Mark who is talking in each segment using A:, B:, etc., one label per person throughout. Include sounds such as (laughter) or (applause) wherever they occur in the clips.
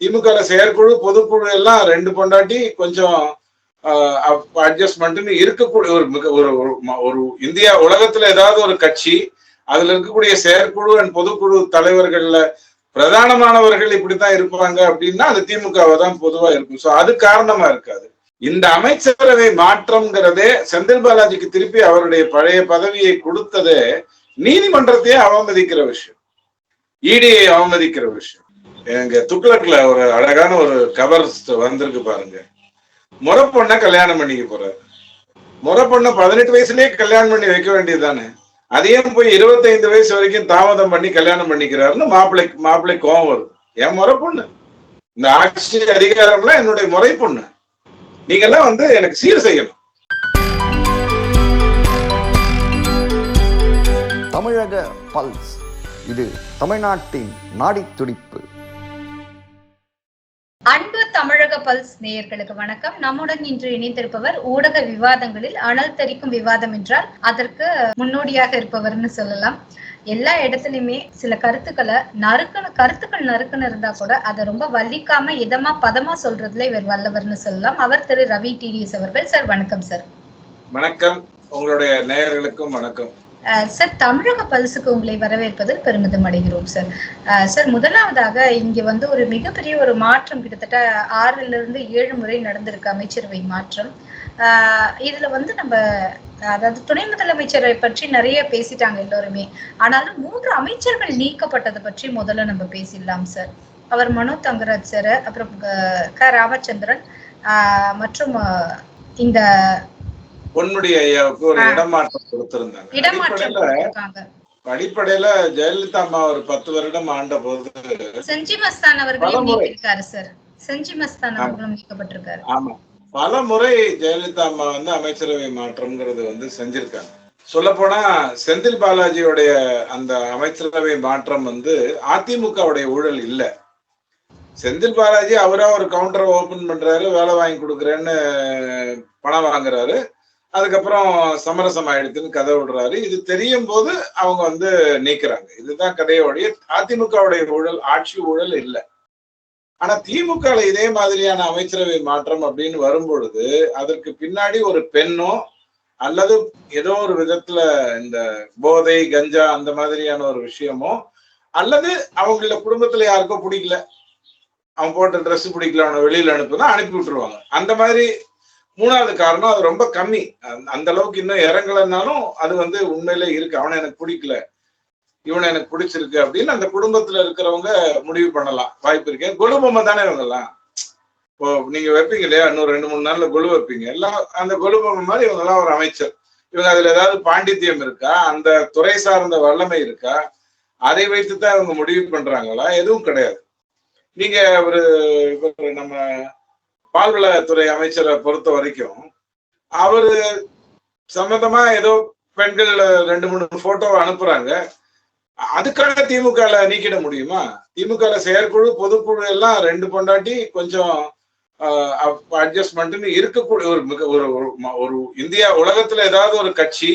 A: திமுக செயற்குழு பொதுக்குழு எல்லாம் ரெண்டு பொண்டாட்டி கொஞ்சம் அட்ஜஸ்ட்மெண்ட்னு இருக்கக்கூடிய ஒரு மிக ஒரு ஒரு இந்தியா உலகத்துல ஏதாவது ஒரு கட்சி அதுல இருக்கக்கூடிய செயற்குழு அண்ட் பொதுக்குழு தலைவர்கள்ல பிரதானமானவர்கள் இப்படித்தான் இருப்பாங்க அப்படின்னா அது திமுகவை தான் பொதுவா இருக்கும். சோ அது காரணமா இருக்காது. இந்த அமைச்சரவை மாற்றம்ங்கிறதே செந்தில் பாலாஜிக்கு திருப்பி அவருடைய பழைய பதவியை கொடுத்ததே நீதிமன்றத்தையே அவமதிக்கிற விஷயம். இடியை அவமதிக்கிற விஷயம். எங்க துக்ளக்ல ஒரு அழகான ஒரு கவர் வந்திருக்கு பாருங்க. முறை பொண்ண கல்யாணம் பண்ணிக்க போறாரு. முறை பொண்ண பதினெட்டு வயசுலயே கல்யாணம் பண்ணி வைக்க வேண்டியதுதானே? அதையும் போய் இருபத்தைந்து வயசு வரைக்கும் தாமதம் பண்ணி கல்யாணம் பண்ணிக்கிறாருன்னு மாப்பிள்ளை மாப்பிள்ளை கோவம் வருது என் முறை பொண்ணு இந்த ஆட்சி அதிகாரம்லாம் என்னுடைய முறை பொண்ணு நீங்கெல்லாம் வந்து எனக்கு சீர் செய்யணும்.
B: தமிழக பல்ஸ். இது தமிழ்நாட்டின் நாடித் துடிப்பு
C: அன்பு தமிழக பல்ஸ் நேயர்களுக்கு வணக்கம். நம்முடன் இன்று இணைந்திருப்பவர் ஊடக விவாதங்களில் அனல் தரிக்கும் விவாதம் என்றால் அதற்கு முன்னோடியாக இருப்பவர்னு சொல்லலாம். எல்லா இடத்துலயுமே சில கருத்துக்களை நறுக்குன்னு கருத்துக்கள் நறுக்குன்னு இருந்தா கூட அதை ரொம்ப வலிக்காம இதமா பதமா சொல்றதுல இவர் வல்லவர்னு சொல்லலாம். அவர் திரு ரவி டிடிஎஸ் அவர்கள். சார் வணக்கம் சார்.
A: வணக்கம். உங்களுடைய நேயர்களுக்கும் வணக்கம்.
C: சார் தமிழக பல்சுக்கு உங்களை வரவேற்பதில் பெருமிதம் அடைகிறோம் சார். சார் முதலாவதாக இங்க வந்து ஒரு மிகப்பெரிய ஒரு மாற்றம் கிட்டத்தட்ட ஆறுல இருந்து ஏழு முறை நடந்திருக்கு அமைச்சரவை மாற்றம். இதுல வந்து நம்ம அதாவது துணை முதலமைச்சரை பற்றி நிறைய பேசிட்டாங்க எல்லோருமே. ஆனாலும் மூன்று அமைச்சர்கள் நீக்கப்பட்டதை பற்றி முதல்ல நம்ம பேசிடலாம் சார். அவர் மனோ தங்கராஜ் சார். அப்புறம் க- க. ராமச்சந்திரன் மற்றும் இந்த
A: பொன்முடி ஐயாவுக்கு ஒரு. இடமாற்றம் கொடுத்திருந்தாங்க. அடிப்படையில ஜெயலலிதா அம்மா ஒரு பத்து வருடம் ஆண்ட போது
C: செஞ்சி மஸ்தான் அவர்களையும்
A: பலமுறை.
C: நீக்கியிருக்காரு சார். செஞ்சி மஸ்தான்
A: ஆமா.
C: அவர்களும் நீக்கப்பட்டிருக்காரு.
A: ஆமா. பல முறை ஜெயலலிதா அம்மா வந்து அமைச்சரவை மாற்றம்ங்கிறது வந்து செஞ்சிருக்காங்க. சொல்ல போனா செந்தில் பாலாஜியோடைய அந்த அமைச்சரவை மாற்றம் வந்து அதிமுகவுடைய ஊழல் இல்ல. செந்தில் பாலாஜி அவரா ஒரு கவுண்டரை ஓபன் பண்றாரு வேலை வாங்கி கொடுக்குறேன்னு பணம் வாங்குறாரு. அதுக்கப்புறம் சமரசம் ஆயிடுதுன்னு கதை விடுறாரு. இது தெரியும் போது அவங்க வந்து நீக்கிறாங்க. இதுதான் கதையோடைய அதிமுகவுடைய ஊழல் ஆட்சி ஊழல் இல்லை. ஆனா திமுக இதே மாதிரியான அமைச்சரவை மாற்றம் அப்படின்னு வரும்பொழுது அதற்கு பின்னாடி ஒரு பெண்ணோ அல்லது ஏதோ ஒரு விதத்துல இந்த போதை கஞ்சா அந்த மாதிரியான ஒரு விஷயமோ அல்லது அவங்கள குடும்பத்துல யாருக்கோ பிடிக்கல. அவன் போட்ட ட்ரெஸ் பிடிக்கல அவனை வெளியில அனுப்புனா அனுப்பி விட்டுருவாங்க. அந்த மாதிரி மூணாவது காரணம் அது ரொம்ப கம்மி. அந்த- அந்த அளவுக்கு இன்னும் இறங்கலைன்னாலும் அது வந்து உண்மையிலே இருக்கு. அவனை எனக்கு பிடிக்கல. இவனை எனக்கு பிடிச்சிருக்கு அப்படின்னு அந்த குடும்பத்துல இருக்கிறவங்க முடிவு பண்ணலாம். வாய்ப்பு இருக்கேன் கொலு பொம்மை தானே இவங்கெல்லாம்? இப்போ நீங்க வைப்பீங்க இல்லையா? இன்னும் ரெண்டு மூணு நாள்ல குழு வைப்பீங்க. எல்லாம் அந்த கொலு பொம்மை மாதிரி இவங்க எல்லாம் ஒரு அமைச்சர். இவங்க அதுல ஏதாவது பாண்டித்யம் இருக்கா? அந்த துறை சார்ந்த வல்லமை இருக்கா? அதை வைத்து தான் இவங்க முடிவு பண்றாங்களா? எதுவும் கிடையாது. நீங்க ஒரு நம்ம பால்வளத்துறை அமைச்சரை பொறுத்த வரைக்கும் அவரு சம்பந்தமா ஏதோ பெண்கள் ரெண்டு மூணு போட்டோவை அனுப்புறாங்க. அதுக்காக திமுக நீக்கிட முடியுமா? திமுக செயற்குழு பொதுக்குழு எல்லாம் ரெண்டு பொண்டாட்டி கொஞ்சம் அட்ஜஸ்ட்மெண்ட்னு இருக்கக்கூடிய ஒரு மிக ஒரு ஒரு ஒரு இந்தியா உலகத்துல ஏதாவது ஒரு கட்சி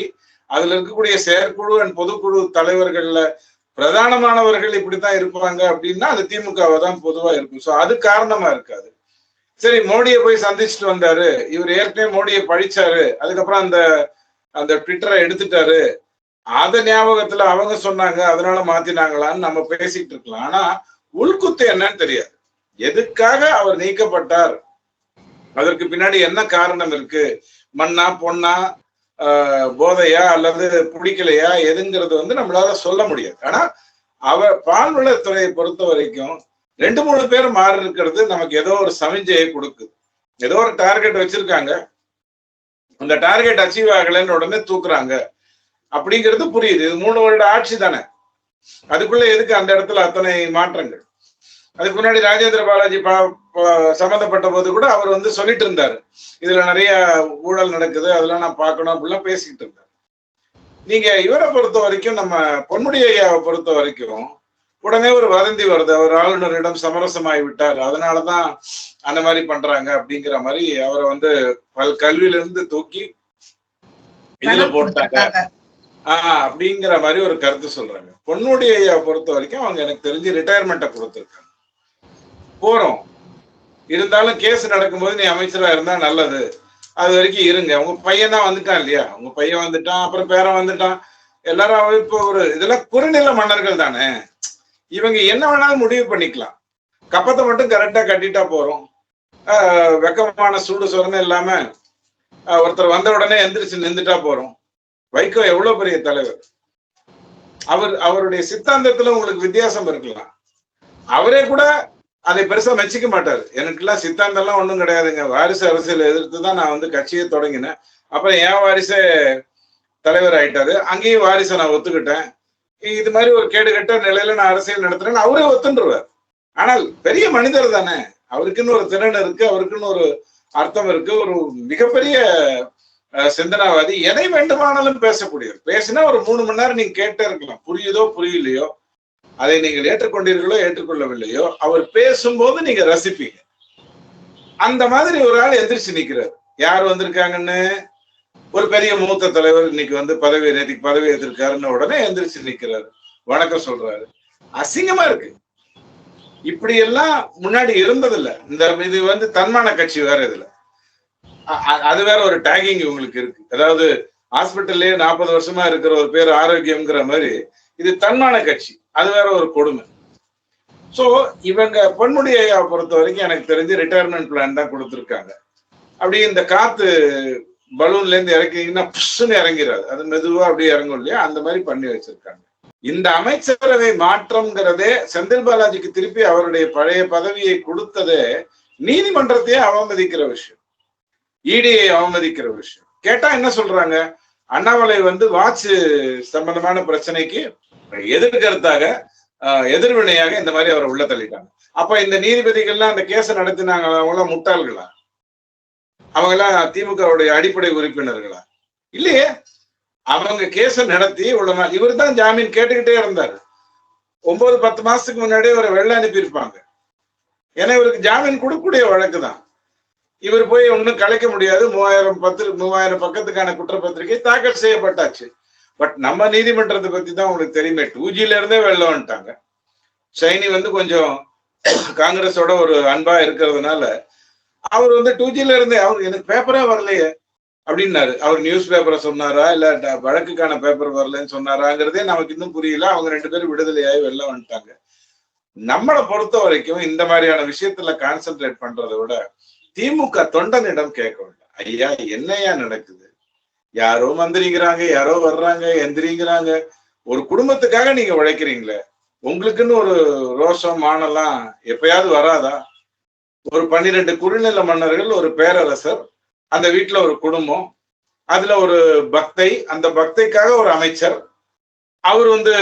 A: அதுல இருக்கக்கூடிய செயற்குழு அண்ட் பொதுக்குழு தலைவர்கள்ல பிரதானமானவர்கள் இப்படித்தான் இருப்பாங்க அப்படின்னா அது திமுகவை தான் பொதுவா இருக்கும். சோ அது காரணமா இருக்காது. சரி மோடியை போய் சந்திச்சுட்டு வந்தாரு. இவர் ஏற்கனவே மோடியை பழிச்சாரு. அதுக்கப்புறம் அந்த அந்த ட்விட்டரை எடுத்துட்டாரு. அத ஞாபகத்துல அவங்க சொன்னாங்க அதனால மாத்தினாங்களான்னு நம்ம பேசிட்டு இருக்கலாம். ஆனா உள்குத்து என்னன்னு தெரியாது. எதுக்காக அவர் நீக்கப்பட்டார்? அதற்கு பின்னாடி என்ன காரணம் இருக்கு? மண்ணா பொண்ணா ஆஹ், போதையா அல்லது பிடிக்கலையா? எதுங்கிறது வந்து நம்மளால சொல்ல முடியாது. ஆனா அவர் பால்வளத்துறையை பொறுத்த வரைக்கும் ரெண்டு மூணு பேர் மாறி இருக்கிறது நமக்கு ஏதோ ஒரு சமிஞ்சையை கொடுக்குது. ஏதோ ஒரு டார்கெட் வச்சிருக்காங்க. அந்த டார்கெட் அச்சீவ் ஆகலைன்னு உடனே தூக்குறாங்க. அப்படிங்கிறது புரியுது. இது மூணு வருட ஆட்சி தானே. அதுக்குள்ள எதுக்கு அந்த இடத்துல அத்தனை மாற்றங்கள்? அதுக்கு முன்னாடி ராஜேந்திர பாலாஜி பா- சம்மந்தப்பட்ட சம்பந்தப்பட்ட போது கூட அவர் வந்து சொல்லிட்டு இருந்தாரு. இதுல நிறைய ஊழல் நடக்குது அதெல்லாம் நான் பார்க்கணும் அப்படிலாம் பேசிக்கிட்டு இருந்தார். நீங்க இவரை பொறுத்த வரைக்கும் நம்ம பொன்முடி ஐயாவை பொறுத்த வரைக்கும் உடனே ஒரு வதந்தி வருது. அவர் ஆளுநரிடம் சமரசமாகி விட்டார். அதனாலதான் அந்த மாதிரி பண்றாங்க அப்படிங்கிற மாதிரி அவரை வந்து பல் கல்வியில இருந்து தூக்கி இதுல போட்டாங்க. ஆஹ் அப்படிங்கிற மாதிரி ஒரு கருத்து சொல்றாங்க. பொன்முடி ஐயா பொறுத்த வரைக்கும் அவங்க எனக்கு தெரிஞ்சு ரிட்டையர்மெண்ட்டை கொடுத்துருக்காங்க. போறோம். இருந்தாலும் கேஸ் நடக்கும்போது நீ அமைச்சரா இருந்தா நல்லது. அது வரைக்கும் இருங்க. உங்க பையன் தான் வந்துட்டான் இல்லையா? உங்க பையன் வந்துட்டான் அப்புறம் பேரன் வந்துட்டான். எல்லாரும் இப்போ ஒரு இதெல்லாம் குறுநில மன்னர்கள் தானே? இவங்க என்ன வேணாலும் முடிவு பண்ணிக்கலாம். கப்பத்தை மட்டும் கரெக்டா கட்டிட்டா போறோம். வெக்கமான சூடு சொரணம் இல்லாம ஒருத்தர் வந்த உடனே எந்திரிச்சு நின்றுட்டா போறோம். வைகோ எவ்வளவு பெரிய தலைவர்? அவர் அவருடைய சித்தாந்தத்துல உங்களுக்கு வித்தியாசம் இருக்கலாம். அவரே கூட அதை பெருசா மெச்சிக்க மாட்டாரு. எனக்குலாம் சித்தாந்தம் எல்லாம் ஒண்ணும் கிடையாதுங்க. வாரிசு அரசியல் எதிர்த்து தான் நான் வந்து கட்சியை தொடங்கினேன். அப்புறம் என் வாரிசே தலைவர் ஆயிட்டாரு. அங்கேயும் வாரிசை நான் ஒத்துக்கிட்டேன். இது மாதிரி ஒரு கேடு கட்ட நிலையில நான் அரசியல் நடத்துறேன்னு அவரே ஒத்துன்றுவார். ஆனால் பெரிய மனிதர் தானே. அவருக்குன்னு ஒரு திறன் இருக்கு அவருக்குன்னு ஒரு அர்த்தம் இருக்கு ஒரு மிகப்பெரிய அஹ், சிந்தனாவாதி. எதை வேண்டுமானாலும் பேசக்கூடியவர். பேசினா ஒரு மூணு மணி நேரம் நீங்க கேட்டே இருக்கலாம். புரியுதோ புரியலையோ அதை நீங்கள் ஏற்றுக்கொண்டீர்களோ ஏற்றுக்கொள்ளவில்லையோ அவர் பேசும்போது நீங்க ரசிப்பீங்க. அந்த மாதிரி ஒரு ஆள் எந்திரிச்சு நிக்கிறார். யார் வந்திருக்காங்கன்னு? ஒரு பெரிய மூத்த தலைவர் இன்னைக்கு வந்து பதவி நேற்றுக்கு பதவி ஏற்றிருக்காருன்னு உடனே எந்திரிச்சு நிக்கிறாரு. வணக்கம் சொல்றாரு. அசிங்கமா இருக்கு. இப்படி எல்லாம் முன்னாடி இருந்ததில்ல. இந்த இது வந்து தன்மான கட்சி வேற இதுல. அது வேற ஒரு டேகிங் இவங்களுக்கு இருக்கு. அதாவது ஹாஸ்பிட்டல்லே நாற்பது வருஷமா இருக்கிற ஒரு பேர் ஆரோக்கியம்ங்கிற மாதிரி இது தன்மான கட்சி. அது வேற ஒரு கொடுமை. சோ இவங்க பொன்முடி ஐயாவை பொறுத்த வரைக்கும் எனக்கு தெரிஞ்சு ரிட்டையர்மெண்ட் பிளான் தான் கொடுத்துருக்காங்க. அப்படி இந்த காத்து பலூன்ல இருந்து இறக்கிங்கன்னா புஷ்ன்னு இறங்கிறாது அது மெதுவா அப்படியே இறங்கும் இல்லையா? அந்த மாதிரி பண்ணி வச்சிருக்காங்க. இந்த அமைச்சரவை மாற்றம்ங்கிறதே செந்தில் பாலாஜிக்கு திருப்பி அவருடைய பழைய பதவியை கொடுத்ததே நீதிமன்றத்தையே அவமதிக்கிற விஷயம். இடியை அவமதிக்கிற விஷயம். கேட்டா என்ன சொல்றாங்க? அண்ணாமலை வந்து வாட்ச் சம்பந்தமான பிரச்சனைக்கு எதிர்கருத்தாக ஆஹ், எதிர்வினையாக இந்த மாதிரி அவரை உள்ள தள்ளிட்டாங்க. அப்ப இந்த நீதிபதிகள்லாம் அந்த கேஸை நடத்தினாங்க அவங்களாம் முட்டாள்களா? அவங்க எல்லாம் திமுகவுடைய அடிப்படை உறுப்பினர்களா? இல்லையே. அவங்க கேஸ நடத்தி உள்ளமா இவர் தான் ஜாமீன் கேட்டுக்கிட்டே இருந்தாரு. ஒன்பது பத்து மாசத்துக்கு முன்னாடியே இவரை வெளில அனுப்பியிருப்பாங்க. ஏன்னா இவருக்கு ஜாமீன் கொடுக்கக்கூடிய வழக்கு தான் இவர் போய் ஒன்றும் கலைக்க முடியாது. மூவாயிரம் பத்து மூவாயிரம் பக்கத்துக்கான குற்றப்பத்திரிகை தாக்கல் செய்யப்பட்டாச்சு. பட் நம்ம நீதிமன்றத்தை பத்தி தான் உங்களுக்கு தெரியுமே. டூ ஜில இருந்தே வெளில வந்துட்டாங்க. சைனி வந்து கொஞ்சம் காங்கிரஸோட ஒரு அன்பா இருக்கிறதுனால அவர் வந்து டூ ஜில இருந்தே அவர் எனக்கு பேப்பரே வரலையே அப்படின்னாரு. அவர் நியூஸ் பேப்பரை சொன்னாரா இல்ல வழக்குக்கான பேப்பர் வரலன்னு சொன்னாராங்கிறதே நமக்கு இன்னும் புரியல. அவங்க ரெண்டு பேரும் விடுதலையாகி வெளில வந்துட்டாங்க. நம்மளை பொறுத்த வரைக்கும் இந்த மாதிரியான விஷயத்துல கான்சென்ட்ரேட் பண்றதை விட திமுக தொண்டனிடம் கேட்க வேண்டும். ஐயா என்னையா நடக்குது? யாரோ மந்திரிங்கிறாங்க யாரோ வர்றாங்க எந்திரிங்கிறாங்க. ஒரு குடும்பத்துக்காக நீங்க உழைக்கிறீங்களே. உங்களுக்குன்னு ஒரு ரோஷம் மானெல்லாம் எப்பயாவது வராதா? ஒரு பன்னிரெண்டு குறுநில மன்னர்கள் ஒரு பேரரசர் அந்த வீட்டுல ஒரு குடும்பம். அதுல ஒரு பக்தை அந்த பக்தைக்காக ஒரு அமைச்சர். அவர் வந்து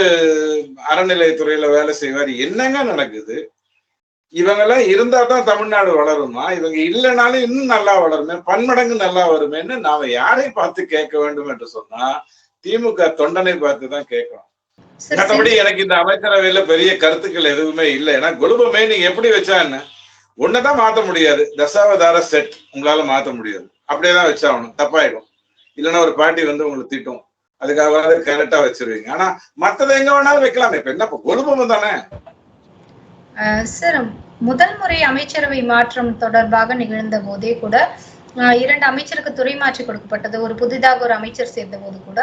A: அறநிலையத்துறையில வேலை செய்வார். என்னங்க நடக்குது? இவங்கெல்லாம் இருந்தா தான் தமிழ்நாடு வளருமா? இவங்க இல்லைனாலும் இன்னும் நல்லா வளருமே? பன்மடங்கு நல்லா வருமேன்னு நாம யாரை பார்த்து கேட்க வேண்டும் என்று சொன்னா திமுக தொண்டனை பார்த்து தான் கேட்கணும். மற்றபடி எனக்கு இந்த அமைச்சரவையில பெரிய கருத்துக்கள் எதுவுமே இல்லை. ஏன்னா குலுபமே நீங்க எப்படி வச்சா என்ன? ஒன்னதான் மாத்த முடியாது. தசாவதார செட் உங்களால மாத்த முடியாது. அப்படியேதான் வச்சாகணும். தப்பாயிடும். இல்லைன்னா ஒரு பாட்டி வந்து உங்களுக்கு திட்டும். அதுக்காக கரெக்டா வச்சிருவீங்க. ஆனா மத்ததை எங்க வேணாலும் வைக்கலாம். இப்ப என்ன இப்ப கொழுப்பம் தானே?
C: சார் முதல் முறை அமைச்சரவை மாற்றம் தொடர்பாக நிகழ்ந்த போதே கூட இரண்டு அமைச்சருக்கு துறை மாற்றி கொடுக்கப்பட்டது. ஒரு புதிதாக ஒரு அமைச்சர் சேர்ந்த போது கூட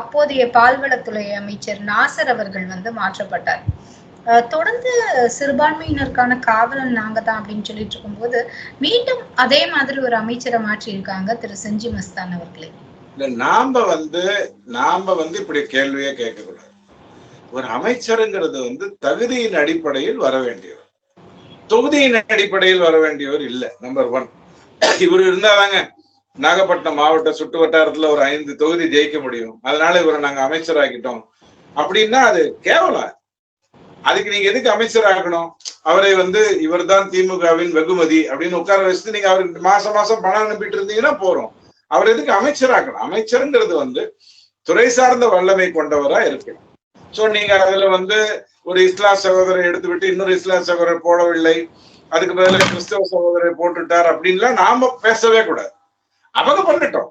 C: அப்போதைய பால்வளத்துறை அமைச்சர் நாசர் அவர்கள் வந்து மாற்றப்பட்டார். தொடர்ந்து சிறுபான்மையினருக்கான காவலன் நாங்க தான் அப்படின்னு சொல்லிட்டு இருக்கும்போது மீண்டும் அதே மாதிரி ஒரு அமைச்சரை மாற்றி இருக்காங்க திரு செஞ்சி மஸ்தான் அவர்களே.
A: இல்ல நாம வந்து நாம வந்து இப்படி கேள்வியே கேட்கக்கூடாது. ஒரு அமைச்சருங்கிறது வந்து தகுதியின் அடிப்படையில் வர வேண்டியவர். தொகுதியின் அடிப்படையில் வர வேண்டியவர் இல்ல நம்பர் ஒன் இவர் இருந்தாதாங்க நாகப்பட்டினம் மாவட்ட சுட்டு வட்டாரத்துல ஒரு ஐந்து தொகுதி ஜெயிக்க முடியும். அதனால இவரை நாங்க அமைச்சராக்கிட்டோம். அப்படின்னா அது கேவலம். அதுக்கு நீங்க எதுக்கு அமைச்சராக்கணும் அவரை வந்து இவர்தான் திமுகவின் வெகுமதி அப்படின்னு உட்கார வச்சுட்டு நீங்க அவருக்கு மாசம் மாசம் பணம் அனுப்பிட்டு இருந்தீங்கன்னா போறோம். அவர் எதுக்கு அமைச்சராக்கணும் அமைச்சருங்கிறது வந்து துறை சார்ந்த வல்லமை கொண்டவரா இருக்கணும் சோ நீங்க அதுல வந்து ஒரு இஸ்லாம் சகோதரரை எடுத்து விட்டு இன்னொரு இஸ்லாம் சகோதரர் போடவில்லை. அதுக்கு பதில கிறிஸ்தவ சகோதரரை போட்டுட்டார் அப்படின்லாம் நாம பேசவே கூடாது. அவங்க பண்ணட்டும்.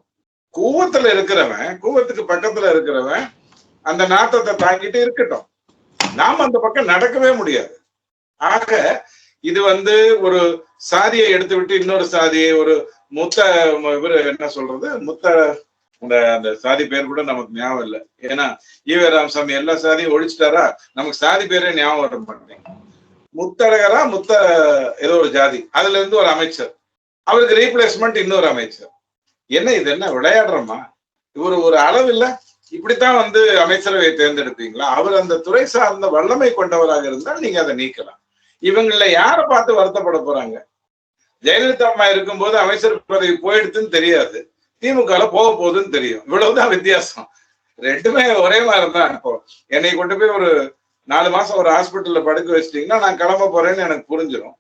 A: கூவத்துல இருக்கிறவன் கூவத்துக்கு பக்கத்துல இருக்கிறவன் அந்த நாட்டத்தை தாங்கிட்டு இருக்கட்டும். நாம அந்த பக்கம் நடக்கவே முடியாது. ஆக இது வந்து ஒரு சாதியை எடுத்து விட்டு இன்னொரு சாதியை ஒரு முத்த இவர் என்ன சொல்றது? முத்த அந்த அந்த சாதி பேர் கூட நமக்கு ஞாபகம் இல்லை. ஏன்னா ஈவே ராமசாமி எல்லா சாதியும் ஒழிச்சிட்டாரா? நமக்கு சாதி பேரே ஞாபகம் வர மாட்டேங்க முத்தழகரா முத்த ஏதோ ஒரு ஜாதி. அதுல இருந்து ஒரு அமைச்சர். அவருக்கு ரீப்ளேஸ்மெண்ட் இன்னொரு அமைச்சர். என்ன இது என்ன விளையாடுறோமா? இவர் ஒரு அளவு இல்ல. இப்படித்தான் வந்து அமைச்சரவை தேர்ந்தெடுப்பீங்களா? அவர் அந்த துறை சார்ந்த வல்லமை கொண்டவராக இருந்தால் நீங்க அதை நீக்கலாம். இவங்கள யாரை பார்த்து வருத்தப்பட போறாங்க? ஜெயலலிதா அம்மா இருக்கும்போது அமைச்சர் பதவி போயிடுதுன்னு தெரியாது. திமுக போக போகுதுன்னு தெரியும். இவ்வளவுதான் வித்தியாசம். ரெண்டுமே ஒரே மாதிரி தான் இப்போ. என்னை கொண்டு போய் ஒரு நாலு மாசம் ஒரு ஹாஸ்பிட்டல்ல படுக்க வச்சிட்டீங்கன்னா நான் கிளம்ப போறேன்னு எனக்கு புரிஞ்சிடும்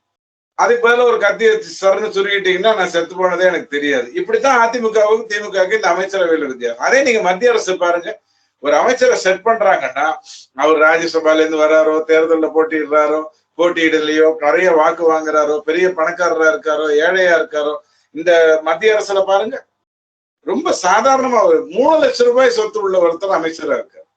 A: அதுக்கு பதிலா ஒரு கத்திய சரன்னு சுருக்கிட்டீங்கன்னா நான் செத்து போனதே எனக்கு தெரியாது. இப்படித்தான் அதிமுகவுக்கு திமுகவுக்கு இந்த அமைச்சரவையில் வித்தியாசம். அதே நீங்க மத்திய அரசு பாருங்க. ஒரு அமைச்சரை செட் பண்றாங்கன்னா அவர் ராஜ்யசபால இருந்து வராரோ தேர்தலில் போட்டியிடுறாரோ போட்டியிடலையோ நிறைய வாக்கு வாங்குறாரோ பெரிய பணக்காரரா இருக்காரோ ஏழையா இருக்காரோ இந்த மத்திய அரசுல பாருங்க. ரொம்ப சாதாரணமா ஒரு மூணு லட்சம் ரூபாய் சொத்து உள்ள ஒருத்தர் அமைச்சரா இருக்காரு.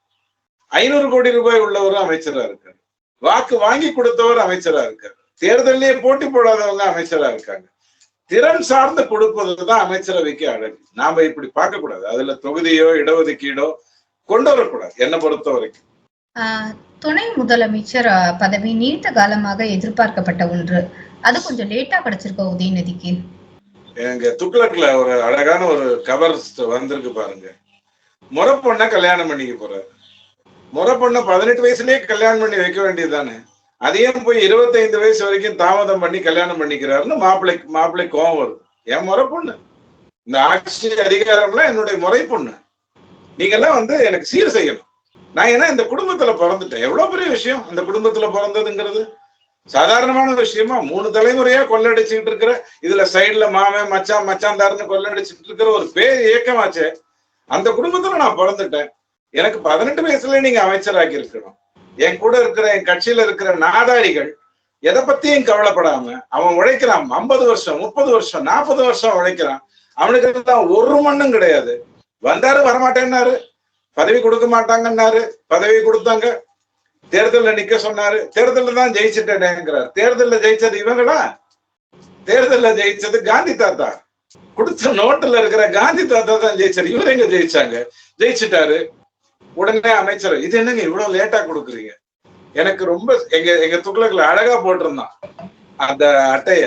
A: ஐநூறு கோடி ரூபாய் உள்ளவரும் அமைச்சரா இருக்காரு. வாக்கு வாங்கி கொடுத்தவர் அமைச்சரா இருக்காரு. தேர்தலே போட்டி போடாதவங்க அமைச்சரா இருக்காங்க. திறன் சார்ந்து கொடுப்பதுதான் அமைச்சரவைக்கு அழகு. நாம இப்படி பார்க்க கூடாது அதுல தொகுதியோ இடஒதுக்கீடோ கொண்டு வரக்கூடாது என்னை பொறுத்த வரைக்கும்.
C: துணை முதலமைச்சர் பதவி நீண்ட காலமாக எதிர்பார்க்கப்பட்ட ஒன்று. அது கொஞ்சம் லேட்டா கிடைச்சிருக்கோம் உதயநிதிக்கு?
A: எங்க துக்ளக்ல ஒரு அழகான ஒரு கவர் வந்திருக்கு பாருங்க. முறை பொண்ண கல்யாணம் பண்ணிக்க போறாரு. முறை பொண்ண பதினெட்டு வயசுலயே கல்யாணம் பண்ணி வைக்க வேண்டியதுதானே? அதையும் போய் இருபத்தைந்து வயசு வரைக்கும் தாமதம் பண்ணி கல்யாணம் பண்ணிக்கிறாருன்னு மாப்பிள்ளை மாப்பிள்ளை கோவம் வருது. என் முறை பொண்ணு இந்த ஆட்சி அதிகாரம்லாம் என்னுடைய முறை பொண்ணு நீங்கெல்லாம் வந்து எனக்கு சீர் செய்யணும். நான் ஏன்னா இந்த குடும்பத்துல பிறந்துட்டேன். எவ்வளவு பெரிய விஷயம்? அந்த குடும்பத்துல பிறந்ததுங்கிறது. சாதாரணமான விஷயமா மூணு தலைமுறையா கொள்ளடிச்சுக்கிட்டு இருக்கிற இதுல சைடுல மாமன் மச்சான் மச்சாந்தாருன்னு கொள்ளடிச்சுட்டு இருக்கிற ஒரு பேர் இயக்கமாச்சே. அந்த குடும்பத்துல நான் பிறந்துட்டேன். எனக்கு பதினெட்டு வயசுல நீங்க அமைச்சராக்கி இருக்கணும். என் கூட இருக்கிற என் கட்சியில இருக்கிற நாடாரிகள் எதை பத்தியும் கவலைப்படாம அவன் உழைக்கிறான். ஐம்பது வருஷம் முப்பது வருஷம் நாற்பது வருஷம் உழைக்கிறான். அவனுக்கு தான் ஒரு மண்ணும் கிடையாது. வந்தாரு வரமாட்டேன்னாரு. பதவி கொடுக்க மாட்டாங்கன்னாரு. பதவி கொடுத்தாங்க. தேர்தலில் நிக்க சொன்னாரு. தேர்தலில் தான் ஜெயிச்சுட்டேங்கிறார். தேர்தலில் ஜெயிச்சது இவங்களா? தேர்தலில் ஜெயிச்சது காந்தி தாத்தா. கொடுத்த நோட்டுல இருக்கிற காந்தி தாத்தா தான் ஜெயிச்சாரு. இவர் எங்க ஜெயிச்சாங்க? ஜெயிச்சுட்டாரு. உடனே அமைச்சர் இது என்னங்க இவ்வளவு லேட்டா கொடுக்குறீங்க? எனக்கு ரொம்ப எங்க எங்க துக்ளக்குல அழகா போட்டிருந்தான். அந்த அட்டைய.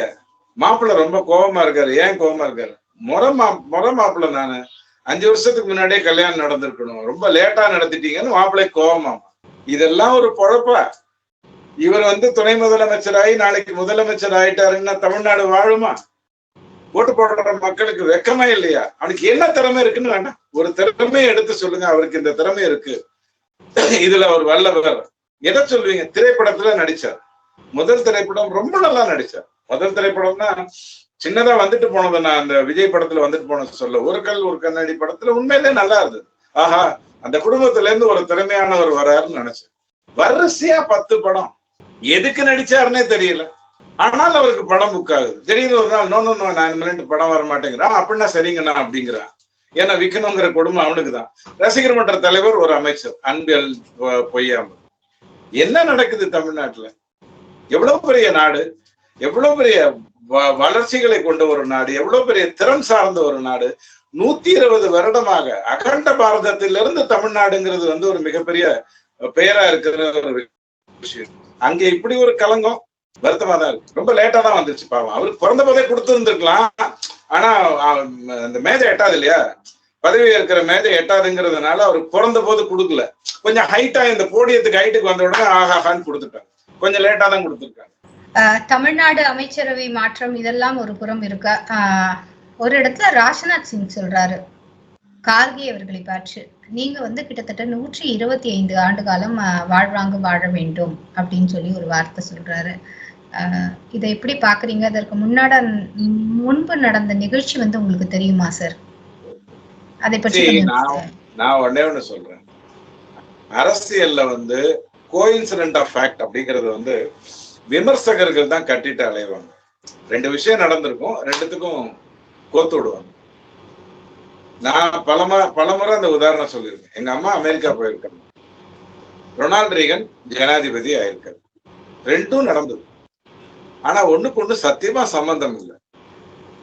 A: மாப்பிள்ள ரொம்ப கோபமா இருக்காரு. ஏன் கோபமா இருக்காரு? முறை மா முறை மாப்பிள்ள நானு. அஞ்சு வருஷத்துக்கு முன்னாடியே கல்யாணம் நடந்திருக்கணும். ரொம்ப லேட்டா நடத்திட்டீங்கன்னு மாப்பிள்ளை கோபமாமா இதெல்லாம் ஒரு பொழப்பா. இவர் வந்து துணை முதலமைச்சராகி நாளைக்கு முதலமைச்சர் ஆயிட்டாருன்னா தமிழ்நாடு வாழுமா? ஓட்டு போடுற மக்களுக்கு வெக்கமே இல்லையா? அவனுக்கு என்ன திறமை இருக்குன்னு வேண்டாம் ஒரு திறமையை எடுத்து சொல்லுங்க. அவருக்கு இந்த திறமை இருக்கு. இதுல அவர் வல்லவர். எதை சொல்லுவீங்க? திரைப்படத்துல நடிச்சார். முதல் திரைப்படம் ரொம்ப நல்லா நடிச்சார். முதல் திரைப்படம்னா சின்னதா வந்துட்டு போனது நான் அந்த விஜய் படத்துல வந்துட்டு போனது சொல்ல ஒரு கல் ஒரு கண்ணாடி படத்துல உண்மையிலே நல்லா இருந்தது. ஆஹா அந்த குடும்பத்துல இருந்து ஒரு திறமையானவர் வராருன்னு நினைச்சேன். வரிசையா பத்து படம். எதுக்கு நடிச்சாருன்னே தெரியல. ஆனால் அவருக்கு படம் புக் ஆகுது. திடீர்னு ஒரு நாள் நோ நோ நான் இனிமேல் படம் வர மாட்டேங்கிறான் அப்படின்னா சரிங்கண்ணா அப்படிங்கிறான். ஏன்னா விற்கணுங்கிற கொடுமை அவனுக்கு தான் ரசிகர் மன்ற தலைவர் ஒரு அமைச்சர் அன்பியல் பொ- பொய்யாமல் என்ன நடக்குது தமிழ்நாட்டுல? எவ்வளவு பெரிய நாடு எவ்வளவு பெரிய வ- வளர்ச்சிகளை கொண்ட ஒரு நாடு எவ்வளவு பெரிய திறன் சார்ந்த ஒரு நாடு. நூத்தி இருபது வருடமாக அகண்ட பாரதத்திலிருந்து தமிழ்நாடுங்கிறது வந்து ஒரு மிகப்பெரிய பெயரா இருக்கிற ஒரு விஷயம். அங்க இப்படி ஒரு கலங்கம். வருத்தமா தான் இருக்கு. ரொம்ப லேட்டா தான் வந்துருச்சு பாவம். அவருக்கு பிறந்த போதே கொடுத்துருந்துருக்கலாம். ஆனா அந்த மேஜை எட்டாது இல்லையா? பதவி இருக்கிற மேஜை எட்டாதுங்கிறதுனால அவருக்கு பிறந்த போது கொடுக்கல. கொஞ்சம் ஹைட்டா இந்த போடியத்துக்கு ஹைட்டுக்கு வந்த உடனே ஆஹாஹான்னு கொடுத்துட்டாங்க. கொஞ்சம் லேட்டா தான் கொடுத்துருக்காங்க.
C: ஆஹ் தமிழ்நாடு அமைச்சரவை மாற்றம் இதெல்லாம் ஒரு புறம் இருக்க? ஆஹ் ஒரு இடத்துல ராஜ்நாத் சிங் சொல்றாரு. கார்கே அவர்களை பார்த்து நீங்க வந்து கிட்டத்தட்ட நூற்றி இருபத்தி ஐந்து ஆண்டு காலம் ஆஹ் வாழ்வாங்கு வாழ வேண்டும். அப்படின்னு சொல்லி ஒரு வார்த்தை சொல்றாரு. இதை எப்படி பாக்குறீங்க அதற்கு முன்னாட முன்பு நடந்த நிகழ்ச்சி வந்து உங்களுக்கு தெரியுமா சார்? அதை பற்றி
A: நான் நான் ஒன்னே ஒண்ணு சொல்றேன். அரசியல்ல வந்து கோயின்சிடென்ட் ஆஃப் ஃபேக்ட் அப்படிங்கிறது வந்து விமர்சகர்கள் தான் கட்டிட்டு அலைவாங்க. ரெண்டு விஷயம் நடந்திருக்கும் ரெண்டுத்துக்கும் கோத்து விடுவாங்க. நான் பலமா பலமுறை அந்த உதாரணம் சொல்லியிருக்கேன். எங்க அம்மா அமெரிக்கா போயிருக்காங்க. ரொனால்ட் ரீகன் ஜனாதிபதி ஆயிருக்காரு. ரெண்டும் நடந்தது. ஆனா ஒண்ணுக்கு ஒண்ணு சத்தியமா சம்பந்தம் இல்லை.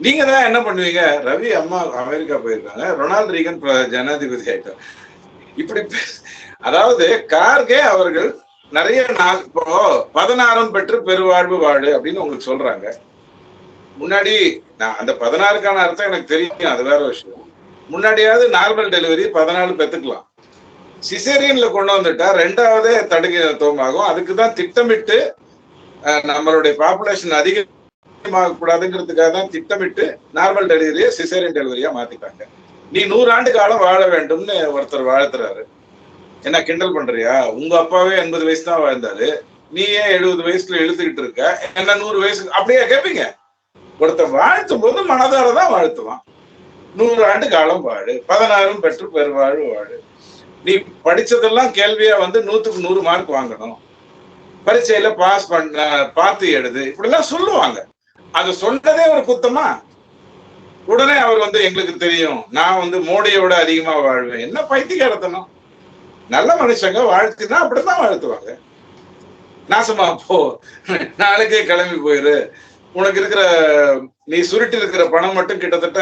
A: நீங்க தான் என்ன பண்ணுவீங்க? ரவி அம்மா அமெரிக்கா போயிருக்காங்க. ரொனால்ட் ரீகன் ஜனாதிபதி ஆயிட்டார். இப்படி அதாவது கார்கே அவர்கள் நிறைய நாள் இப்போ பதினாறும் பெற்று பெருவாழ்வு வாழு அப்படின்னு உங்களுக்கு சொல்றாங்க. முன்னாடி நான் அந்த பதினாறுக்கான அர்த்தம் எனக்கு தெரியும் அது வேற விஷயம். முன்னாடியாவது நார்மல் டெலிவரி பதினாலு பெத்துக்கலாம். சிசேரியன்ல கொண்டு வந்துட்டா ரெண்டாவதே தடுக்கத்துவமாகும் அதுக்கு தான் திட்டமிட்டு நம்மளுடைய பாப்புலேஷன் அதிகமாக கூடாதுங்கிறதுக்காக தான் திட்டமிட்டு நார்மல் டெலிவரியை சிசேரியன் டெலிவரியா மாத்திட்டாங்க. நீ நூறு ஆண்டு காலம் வாழ வேண்டும்னு ஒருத்தர் வாழ்த்துறாரு. என்ன கிண்டல் பண்றியா? உங்க அப்பாவே எண்பது வயசு தான் வாழ்ந்தாரு. நீ ஏன் எழுபது வயசுல இழுத்துக்கிட்டு இருக்க. என்ன நூறு வயசு? அப்படியே கேட்பீங்க ஒருத்தன் வாழ்த்தும் போது மனதார தான் வாழ்த்துவான். நூறு ஆண்டு காலம் வாழு. பதினாறும் பெற்று பெருவாழ் வாழு. நீ படிச்சதெல்லாம் கேள்வியா வந்து நூத்துக்கு நூறு மார்க் வாங்கணும். பரீட்சையில பாஸ் பண்ண பார்த்து எழுது. இப்படிலாம் சொல்லுவாங்க. அது சொன்னதே ஒரு குத்தமா? உடனே அவர் வந்து எங்களுக்கு தெரியும். நான் வந்து மோடியோட அதிகமா வாழ்வேன். என்ன பைத்தியக்காரத்தனம் நல்ல மனுஷங்க வாழ்த்துனா அப்படித்தான் வாழ்த்துவாங்க. நாசமா போ நாளைக்கே கிளம்பி போயிரு. உனக்கு இருக்கிற நீ சுருட்டி இருக்கிற பணம் மட்டும் கிட்டத்தட்ட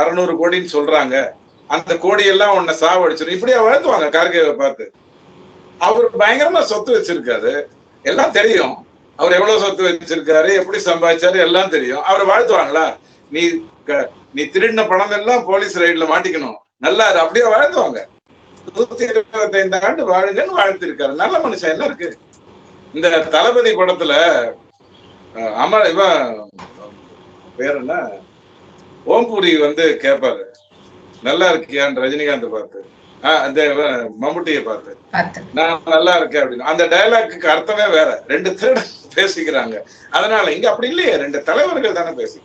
A: அறுநூறு கோடின்னு சொல்றாங்க. அந்த கோடியெல்லாம் உன்னை சாவடிச்சிடும் இப்படியா வாழ்த்துவாங்க கார்கேவை பார்த்து. அவர் பயங்கரமா சொத்து வச்சிருக்காரு. எல்லாம் தெரியும். அவர் எவ்வளவு சொத்து வச்சிருக்காரு எப்படி சம்பாதிச்சாரு எல்லாம் தெரியும். அவரை வாழ்த்துவாங்களா? நீ க- நீ திருடின பணம் எல்லாம் போலீஸ் ரைட்ல மாட்டிக்கணும். நல்லா அப்படியே வாழ்த்துவாங்க நூத்தி இருபத்தி ஐந்து ஆண்டு வாழுங்கன்னு வாழ்த்திருக்காரு. நல்ல மனுஷன் என்ன இருக்கு? இந்த தளபதி படத்துல அமர் இவன் பேர் என்ன? ஓம்பூரி வந்து கேட்பாரு நல்லா இருக்கியான்னு ரஜினிகாந்த் பார்த்து. அந்த மம்முட்டியை
C: பார்த்து
A: நான் நல்லா இருக்கேன் அப்படின்னு. அந்த டயலாக்கு அர்த்தமே வேற. ரெண்டு திருடன் (laughs) பேசிக்கிறாங்க. அதனால இங்க அப்படி இல்லையே. ரெண்டு தலைவர்கள் தானே பேசி